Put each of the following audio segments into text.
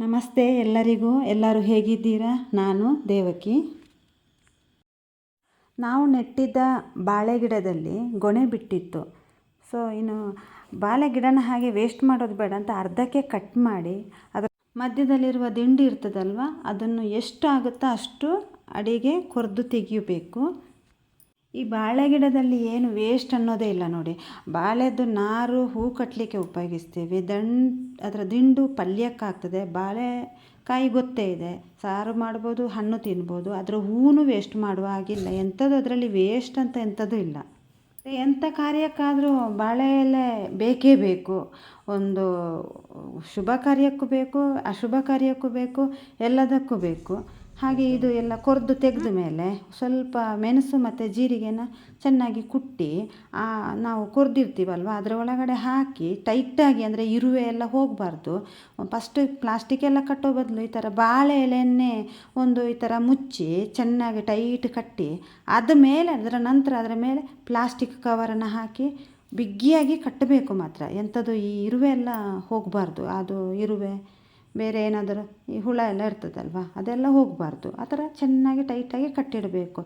ನಮಸ್ತೆ ಎಲ್ಲರಿಗೂ. ಎಲ್ಲರೂ ಹೇಗಿದ್ದೀರಾ? ನಾನು ದೇವಕಿ. ನಾವು ನೆಟ್ಟಿದ್ದ ಬಾಳೆ ಗಿಡದಲ್ಲಿ ಗೊನೆ ಬಿಟ್ಟಿತ್ತು. ಸೊ ಇನ್ನು ಬಾಳೆ ಗಿಡನ ಹಾಗೆ ವೇಸ್ಟ್ ಮಾಡೋದು ಬೇಡ ಅಂತ ಅರ್ಧಕ್ಕೆ ಕಟ್ ಮಾಡಿ ಅದರ ಮಧ್ಯದಲ್ಲಿರುವ ದಿಂಡಿ ಇರ್ತದಲ್ವ, ಅದನ್ನು ಎಷ್ಟು ಆಗುತ್ತೋ ಅಷ್ಟು ಅಡಿಗೆ ಕೊರೆದು ತೆಗಿಯಬೇಕು. ಈ ಬಾಳೆ ಗಿಡದಲ್ಲಿ ಏನು ವೇಸ್ಟ್ ಅನ್ನೋದೇ ಇಲ್ಲ ನೋಡಿ. ಬಾಳೆದು ನಾರು, ಹೂ ಕಟ್ಟಲಿಕ್ಕೆ ಉಪಯೋಗಿಸ್ತೀವಿ. ದಂಡು ಅದರ ದಿಂಡು ಪಲ್ಯಕ್ಕಾಗ್ತದೆ. ಬಾಳೆಕಾಯಿ ಗೊತ್ತೇ ಇದೆ. ಸಾರು ಮಾಡ್ಬೋದು, ಹಣ್ಣು ತಿನ್ಬೋದು. ಅದರ ಹೂವು ವೇಸ್ಟ್ ಮಾಡುವ ಹಾಗಿಲ್ಲ. ಎಂಥದ್ದು ಅದರಲ್ಲಿ ವೇಸ್ಟ್ ಅಂತ ಎಂಥದ್ದು ಇಲ್ಲ. ಎಂಥ ಕಾರ್ಯಕ್ಕಾದರೂ ಬಾಳೆ ಎಲೆ ಬೇಕೇ ಬೇಕು. ಒಂದು ಶುಭ ಕಾರ್ಯಕ್ಕೂ ಬೇಕು, ಅಶುಭ ಕಾರ್ಯಕ್ಕೂ ಬೇಕು, ಎಲ್ಲದಕ್ಕೂ ಬೇಕು. ಹಾಗೆ ಇದು ಎಲ್ಲ ಕೊರೆದು ತೆಗೆದ ಮೇಲೆ ಸ್ವಲ್ಪ ಮೆಣಸು ಮತ್ತು ಜೀರಿಗೆನ ಚೆನ್ನಾಗಿ ಕುಟ್ಟಿ ನಾವು ಕೊರೆದಿರ್ತೀವಲ್ವ, ಅದರ ಒಳಗಡೆ ಹಾಕಿ ಟೈಟಾಗಿ ಅಂದರೆ ಇರುವೆ ಎಲ್ಲ ಹೋಗಬಾರ್ದು. ಫಸ್ಟ್ ಪ್ಲಾಸ್ಟಿಕ್ ಎಲ್ಲ ಕಟ್ಟೋ ಬದಲು ಈ ಥರ ಬಾಳೆ ಎಲೆಯನ್ನೇ ಒಂದು ಈ ಥರ ಮುಚ್ಚಿ ಚೆನ್ನಾಗಿ ಟೈಟ್ ಕಟ್ಟಿ, ಅದ ಮೇಲೆ, ಅದರ ನಂತರ ಅದರ ಮೇಲೆ ಪ್ಲಾಸ್ಟಿಕ್ ಕವರನ್ನು ಹಾಕಿ ಬಿಗ್ಗಿಯಾಗಿ ಕಟ್ಟಬೇಕು ಮಾತ್ರ. ಎಂಥದ್ದು ಈ ಇರುವೆ ಎಲ್ಲ ಹೋಗಬಾರ್ದು, ಅದು ಇರುವೆ ಬೇರೆ ಏನಾದರೂ ಈ ಹುಳ ಎಲ್ಲ ಇರ್ತದಲ್ವ, ಅದೆಲ್ಲ ಹೋಗಬಾರ್ದು. ಆ ಥರ ಚೆನ್ನಾಗಿ ಟೈಟಾಗಿ ಕಟ್ಟಿಡಬೇಕು.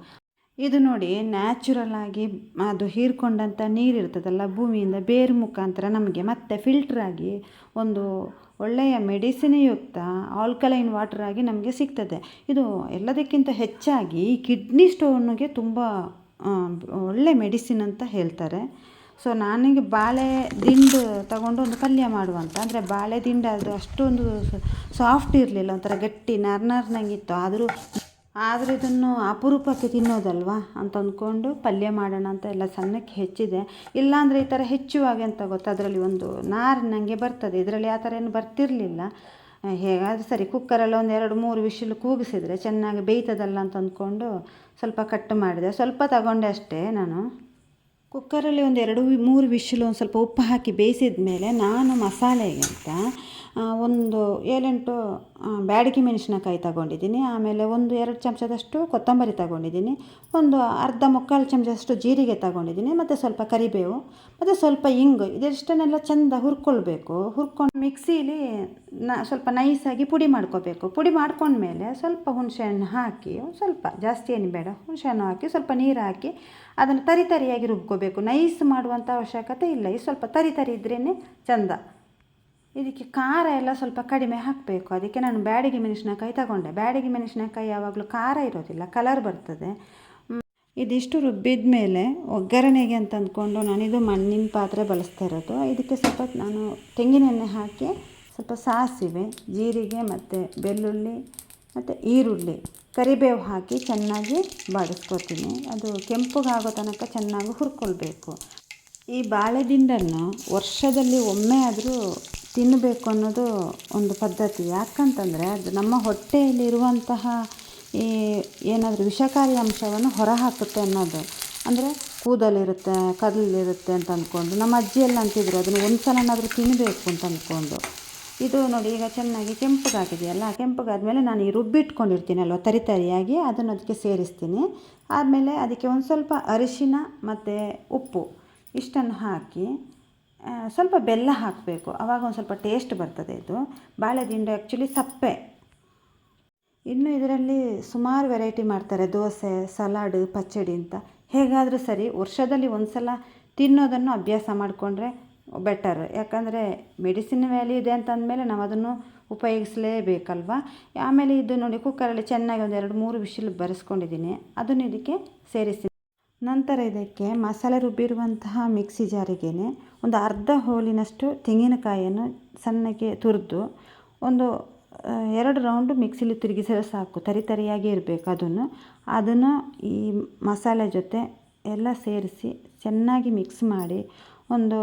ಇದು ನೋಡಿ, ನ್ಯಾಚುರಲ್ ಆಗಿ ಅದು ಹೀರ್ಕೊಂಡಂಥ ನೀರು ಇರ್ತದಲ್ಲ, ಭೂಮಿಯಿಂದ ಬೇರು ಮುಖಾಂತರ ನಮಗೆ ಮತ್ತೆ ಫಿಲ್ಟರ್ ಆಗಿ ಒಂದು ಒಳ್ಳೆಯ ಮೆಡಿಸಿನ್ಯುಕ್ತ ಆಲ್ಕಲೈನ್ ವಾಟರ್ ಆಗಿ ನಮಗೆ ಸಿಗ್ತದೆ. ಇದು ಎಲ್ಲದಕ್ಕಿಂತ ಹೆಚ್ಚಾಗಿ ಕಿಡ್ನಿ ಸ್ಟೋನ್ಗೆ ತುಂಬ ಒಳ್ಳೆ ಮೆಡಿಸಿನ್ ಅಂತ ಹೇಳ್ತಾರೆ. ಸೊ ನನಗೆ ಬಾಳೆ ದಿಂಡು ತಗೊಂಡು ಒಂದು ಪಲ್ಯ ಮಾಡುವಂತ ಅಂದರೆ ಬಾಳೆ ದಿಂಡು ಅದು ಅಷ್ಟೊಂದು ಸಾಫ್ಟ್ ಇರಲಿಲ್ಲ, ಒಂಥರ ಗಟ್ಟಿ, ನರ್ ನರ್ನಂಗಿತ್ತು ಆದರೂ, ಆದರೆ ಇದನ್ನು ಅಪರೂಪಕ್ಕೆ ತಿನ್ನೋದಲ್ವಾ ಅಂತ ಅಂದ್ಕೊಂಡು ಪಲ್ಯ ಮಾಡೋಣ ಅಂತ ಎಲ್ಲ ಸಣ್ಣಕ್ಕೆ ಹೆಚ್ಚಿದೆ. ಇಲ್ಲಾಂದರೆ ಈ ಥರ ಹೆಚ್ಚುವಾಗ ಅಂತ ಗೊತ್ತು, ಅದರಲ್ಲಿ ಒಂದು ನಾರು ನನಗೆ ಬರ್ತದೆ. ಇದರಲ್ಲಿ ಆ ಥರ ಏನು ಬರ್ತಿರಲಿಲ್ಲ. ಹೇಗಾದರೂ ಸರಿ ಕುಕ್ಕರಲ್ಲಿ ಒಂದು ಎರಡು, ಮೂರು ವಿಶಿಲ್ ಕೂಗಿಸಿದರೆ ಚೆನ್ನಾಗಿ ಬೇಯ್ತದಲ್ಲ ಅಂತ ಅಂದ್ಕೊಂಡು ಸ್ವಲ್ಪ ಕಟ್ ಮಾಡಿದೆ. ಸ್ವಲ್ಪ ತಗೊಂಡೆ ಅಷ್ಟೇ ನಾನು. ಕುಕ್ಕರಲ್ಲಿ ಒಂದು ಎರಡು ಮೂರು ವಿಶಿಲು ಒಂದು ಸ್ವಲ್ಪ ಉಪ್ಪು ಹಾಕಿ ಬೇಯಿಸಿದ ಮೇಲೆ ನಾನು ಮಸಾಲೆಗೆ ಅಂತ ಒಂದು ಏಳೆಂಟು ಬ್ಯಾಡಗಿ ಮೆಣಸಿನಕಾಯಿ ತಗೊಂಡಿದ್ದೀನಿ. ಆಮೇಲೆ ಒಂದು ಎರಡು ಚಮಚದಷ್ಟು ಕೊತ್ತಂಬರಿ ತಗೊಂಡಿದ್ದೀನಿ. ಒಂದು ಅರ್ಧ ಮುಕ್ಕಾಲು ಚಮಚದಷ್ಟು ಜೀರಿಗೆ ತಗೊಂಡಿದ್ದೀನಿ. ಮತ್ತು ಸ್ವಲ್ಪ ಕರಿಬೇವು, ಮತ್ತು ಸ್ವಲ್ಪ ಇಂಗು, ಇದೆಷ್ಟನ್ನೆಲ್ಲ ಚೆಂದ ಹುರ್ಕೊಳ್ಬೇಕು. ಹುರ್ಕೊಂಡು ಮಿಕ್ಸೀಲಿ ನ, ಸ್ವಲ್ಪ ನೈಸಾಗಿ ಪುಡಿ ಮಾಡ್ಕೋಬೇಕು. ಪುಡಿ ಮಾಡ್ಕೊಂಡ್ಮೇಲೆ ಸ್ವಲ್ಪ ಹುಣಸೆಹಣ್ಣು ಹಾಕಿ, ಸ್ವಲ್ಪ ಜಾಸ್ತಿ ಏನು ಬೇಡ, ಹುಣಸೆಹಣ್ಣು ಹಾಕಿ, ಸ್ವಲ್ಪ ನೀರು ಹಾಕಿ ಅದನ್ನು ತರಿ ತರಿಯಾಗಿ ರುಬ್ಕೋಬೇಕು. ನೈಸ್ ಮಾಡುವಂಥ ಅವಶ್ಯಕತೆ ಇಲ್ಲ. ಇದು ಸ್ವಲ್ಪ ತರಿ ತರಿ ಇದ್ರೇ ಚೆಂದ. ಇದಕ್ಕೆ ಖಾರ ಎಲ್ಲ ಸ್ವಲ್ಪ ಕಡಿಮೆ ಹಾಕಬೇಕು. ಅದಕ್ಕೆ ನಾನು ಬ್ಯಾಡಿಗೆ ಮೆಣಸಿನಕಾಯಿ ತಗೊಂಡೆ. ಬ್ಯಾಡಿಗೆ ಮೆಣಸಿನಕಾಯಿ ಯಾವಾಗಲೂ ಖಾರ ಇರೋದಿಲ್ಲ. ಕಲರ್ ಬರ್ತದೆ. ಇದಿಷ್ಟು ರುಬ್ಬಿದ ಮೇಲೆ ಒಗ್ಗರಣೆಗೆ ಅಂತ ಅಂದ್ಕೊಂಡು ನಾನಿದು ಮಣ್ಣಿನ ಪಾತ್ರೆ ಬಳಸ್ತಾ ಇರೋದು. ಇದಕ್ಕೆ ಸ್ವಲ್ಪ ನಾನು ತೆಂಗಿನೆಣ್ಣೆ ಹಾಕಿ ಸ್ವಲ್ಪ ಸಾಸಿವೆ, ಜೀರಿಗೆ ಮತ್ತು ಬೆಳ್ಳುಳ್ಳಿ ಮತ್ತು ಈರುಳ್ಳಿ ಕರಿಬೇವು ಹಾಕಿ ಚೆನ್ನಾಗಿ ಬಾಡಿಸ್ಕೊತೀನಿ ಅದು ಕೆಂಪಗಾಗೋ ತನಕ ಚೆನ್ನಾಗಿ ಹುರ್ಕೊಳ್ಬೇಕು. ಈ ಬಾಳೆದಿಂಡನ್ನು ವರ್ಷದಲ್ಲಿ ಒಮ್ಮೆ ಆದರೂ ತಿನ್ನಬೇಕು ಅನ್ನೋದು ಒಂದು ಪದ್ಧತಿ. ಯಾಕಂತಂದರೆ ಅದು ನಮ್ಮ ಹೊಟ್ಟೆಯಲ್ಲಿರುವಂತಹ ಈ ಏನಾದರೂ ವಿಷಕಾರಿ ಅಂಶವನ್ನು ಹೊರಹಾಕುತ್ತೆ ಅನ್ನೋದು. ಅಂದರೆ ಕೂದಲಿರುತ್ತೆ, ಕದಲಿರುತ್ತೆ ಅಂತ ಅಂದ್ಕೊಂಡು ನಮ್ಮ ಅಜ್ಜಿ ಎಲ್ಲ ಅಂತಿದ್ರು ಅದನ್ನು ಒಂದು ಸಲನಾದರೂ ತಿನ್ನಬೇಕು ಅಂತ ಅಂದ್ಕೊಂಡು ಇದು ನೋಡಿ ಈಗ ಚೆನ್ನಾಗಿ ಕೆಂಪಗಾಗಿದೆಯಲ್ಲ ಕೆಂಪಗಾದಮೇಲೆ ನಾನು ಈ ರುಬ್ಬಿಟ್ಕೊಂಡಿರ್ತೀನಲ್ವ, ತರಿ ತರಿಯಾಗಿ ಅದನ್ನು ಅದಕ್ಕೆ ಸೇರಿಸ್ತೀನಿ. ಆದಮೇಲೆ ಅದಕ್ಕೆ ಒಂದು ಸ್ವಲ್ಪ ಅರಿಶಿನ ಮತ್ತು ಉಪ್ಪು ಇಷ್ಟನ್ನು ಹಾಕಿ ಸ್ವಲ್ಪ ಬೆಲ್ಲ ಹಾಕಬೇಕು. ಆವಾಗ ಒಂದು ಸ್ವಲ್ಪ ಟೇಸ್ಟ್ ಬರ್ತದೆ ಇದು. ಬಾಳೆ ದಿಂಡು ಆ್ಯಕ್ಚುಲಿ ಸಪ್ಪೆ. ಇನ್ನು ಇದರಲ್ಲಿ ಸುಮಾರು ವೆರೈಟಿ ಮಾಡ್ತಾರೆ, ದೋಸೆ ಸಲಾಡ್ ಪಚ್ಚಡಿ ಅಂತ. ಹೇಗಾದರೂ ಸರಿ, ವರ್ಷದಲ್ಲಿ ಒಂದು ಸಲ ತಿನ್ನೋದನ್ನು ಅಭ್ಯಾಸ ಮಾಡಿಕೊಂಡ್ರೆ ಬೆಟರ್ ಯಾಕಂದರೆ ಮೆಡಿಸಿನ್ ವ್ಯಾಲ್ಯೂ ಇದೆ ಅಂತ ಅಂದಮೇಲೆ ನಾವು ಅದನ್ನು ಉಪಯೋಗಿಸಲೇಬೇಕಲ್ವ? ಆಮೇಲೆ ಇದು ನೋಡಿ ಕುಕ್ಕರಲ್ಲಿ ಚೆನ್ನಾಗಿ ಒಂದು ಎರಡು ಮೂರು ವಿಶಿಲ್ ಬರೆಸ್ಕೊಂಡಿದ್ದೀನಿ. ಅದನ್ನು ಇದಕ್ಕೆ ಸೇರಿಸಿ ನಂತರ ಇದಕ್ಕೆ ಮಸಾಲೆ ರುಬ್ಬಿರುವಂತಹ ಮಿಕ್ಸಿ ಜಾರಿಗೆ ಒಂದು ಅರ್ಧ ಹೋಲಿನಷ್ಟು ತೆಂಗಿನಕಾಯಿಯನ್ನು ಸಣ್ಣಗೆ ತುರಿದು ಒಂದು ಎರಡು ರೌಂಡು ಮಿಕ್ಸಿಲಿ ತಿರುಗಿಸಿದ್ರೆ ಸಾಕು. ತರಿ ತರಿಯಾಗಿ ಇರಬೇಕು ಅದನ್ನು. ಅದನ್ನು ಈ ಮಸಾಲೆ ಜೊತೆ ಎಲ್ಲ ಸೇರಿಸಿ ಚೆನ್ನಾಗಿ ಮಿಕ್ಸ್ ಮಾಡಿ ಒಂದು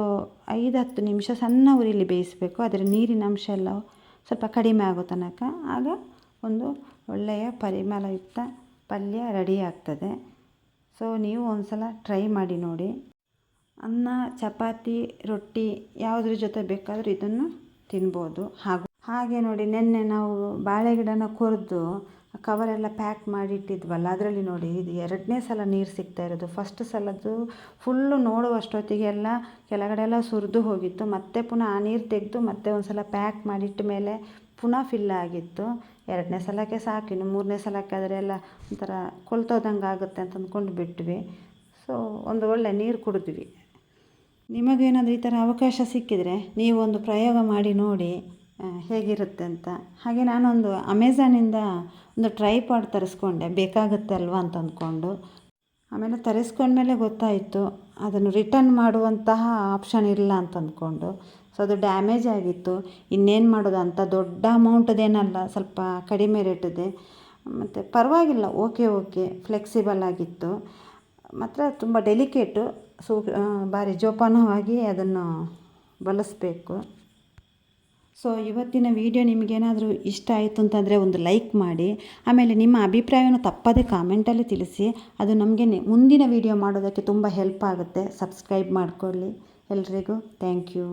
ಐದು ಹತ್ತು ನಿಮಿಷ ಸಣ್ಣ ಉರಿಲಿ ಬೇಯಿಸಬೇಕು. ಅದರ ನೀರಿನ ಅಂಶ ಎಲ್ಲ ಸ್ವಲ್ಪ ಕಡಿಮೆ ಆಗೋ ತನಕ. ಆಗ ಒಂದು ಒಳ್ಳೆಯ ಪರಿಮಳಯುಕ್ತ ಪಲ್ಯ ರೆಡಿ ಆಗ್ತದೆ. ಸೊ ನೀವು ಒಂದು ಸಲ ಟ್ರೈ ಮಾಡಿ ನೋಡಿ. ಅನ್ನ, ಚಪಾತಿ, ರೊಟ್ಟಿ ಯಾವುದ್ರ ಜೊತೆ ಬೇಕಾದರೂ ಇದನ್ನು ತಿನ್ಬೋದು. ಹಾಗೂ ಹಾಗೆ ನೋಡಿ, ನಿನ್ನೆ ನಾವು ಬಾಳೆ ಗಿಡನ ಕೊರೆದು ಕವರೆಲ್ಲ ಪ್ಯಾಕ್ ಮಾಡಿಟ್ಟಿದ್ವಲ್ಲ, ಅದರಲ್ಲಿ ನೋಡಿ ಇದು ಎರಡನೇ ಸಲ ನೀರು ಸಿಗ್ತಾ ಇರೋದು. ಫಸ್ಟ್ ಸಲದ್ದು ಫುಲ್ಲು ನೋಡುವಷ್ಟೊತ್ತಿಗೆಲ್ಲ ಕೆಳಗಡೆ ಎಲ್ಲ ಸುರಿದು ಹೋಗಿತ್ತು. ಮತ್ತೆ ಪುನಃ ಆ ನೀರು ತೆಗೆದು ಮತ್ತೆ ಒಂದು ಸಲ ಪ್ಯಾಕ್ ಮಾಡಿಟ್ಟ ಮೇಲೆ ಪುನಃ ಫಿಲ್ ಆಗಿತ್ತು. ಎರಡನೇ ಸಲಕ್ಕೆ ಸಾಕು, ಇನ್ನು ಮೂರನೇ ಸಲಕ್ಕೆ ಆದರೆ ಎಲ್ಲ ಒಂಥರ ಕೊಲ್ತೋದಂಗೆ ಆಗುತ್ತೆ ಅಂತ ಅಂದ್ಕೊಂಡು ಬಿಟ್ವಿ. ಸೊ ಒಂದು ಒಳ್ಳೆ ನೀರು ಕುಡಿದ್ವಿ. ನಿಮಗೇನಾದರೂ ಈ ಥರ ಅವಕಾಶ ಸಿಕ್ಕಿದರೆ ನೀವು ಒಂದು ಪ್ರಯೋಗ ಮಾಡಿ ನೋಡಿ. ಹೇಗಿರುತ್ತೆ ಅಂತ. ಹಾಗೆ ನಾನೊಂದು ಅಮೆಝಾನಿಂದ ಒಂದು ಟ್ರೈಪಾಡ್ ತರಿಸ್ಕೊಂಡೆ. ಬೇಕಾಗುತ್ತೆ ಅಲ್ವಾ ಅಂತ ಅಂದ್ಕೊಂಡು. ಆಮೇಲೆ ತರಿಸ್ಕೊಂಡ್ಮೇಲೆ ಗೊತ್ತಾಯಿತು, ಅದನ್ನು ರಿಟರ್ನ್ ಮಾಡುವಂತಹ ಆಪ್ಷನ್ ಇಲ್ಲ ಅಂತ ಅಂದ್ಕೊಂಡು. ಸೊ, ಅದು ಡ್ಯಾಮೇಜ್ ಆಗಿತ್ತು. ಇನ್ನೇನು ಮಾಡೋದು? ಅಂತ ದೊಡ್ಡ ಅಮೌಂಟದೇನಲ್ಲ ಸ್ವಲ್ಪ ಕಡಿಮೆ ರೇಟಿದೆ ಮತ್ತು ಪರವಾಗಿಲ್ಲ ಓಕೆ ಓಕೆ ಫ್ಲೆಕ್ಸಿಬಲ್ ಆಗಿತ್ತು. ಮಾತ್ರ ತುಂಬ ಡೆಲಿಕೇಟು ಸೂ ಭಾರಿ ಜೋಪಾನವಾಗಿ ಅದನ್ನು ಬಳಸಬೇಕು. ಸೊ ಇವತ್ತಿನ ವಿಡಿಯೋ ನಿಮಗೇನಾದರೂ ಇಷ್ಟ ಆಯಿತು ಅಂತಂದರೆ ಒಂದು ಲೈಕ್ ಮಾಡಿ, ಆಮೇಲೆ ನಿಮ್ಮ ಅಭಿಪ್ರಾಯವನ್ನು ತಪ್ಪದೇ ಕಾಮೆಂಟಲ್ಲಿ ತಿಳಿಸಿ. ಅದು ನಮಗೆ ಮುಂದಿನ ವಿಡಿಯೋ ಮಾಡೋದಕ್ಕೆ ತುಂಬ ಹೆಲ್ಪ್ ಆಗುತ್ತೆ. ಸಬ್ಸ್ಕ್ರೈಬ್ ಮಾಡಿಕೊಳ್ಳಿ. ಎಲ್ರಿಗೂ ಥ್ಯಾಂಕ್ ಯು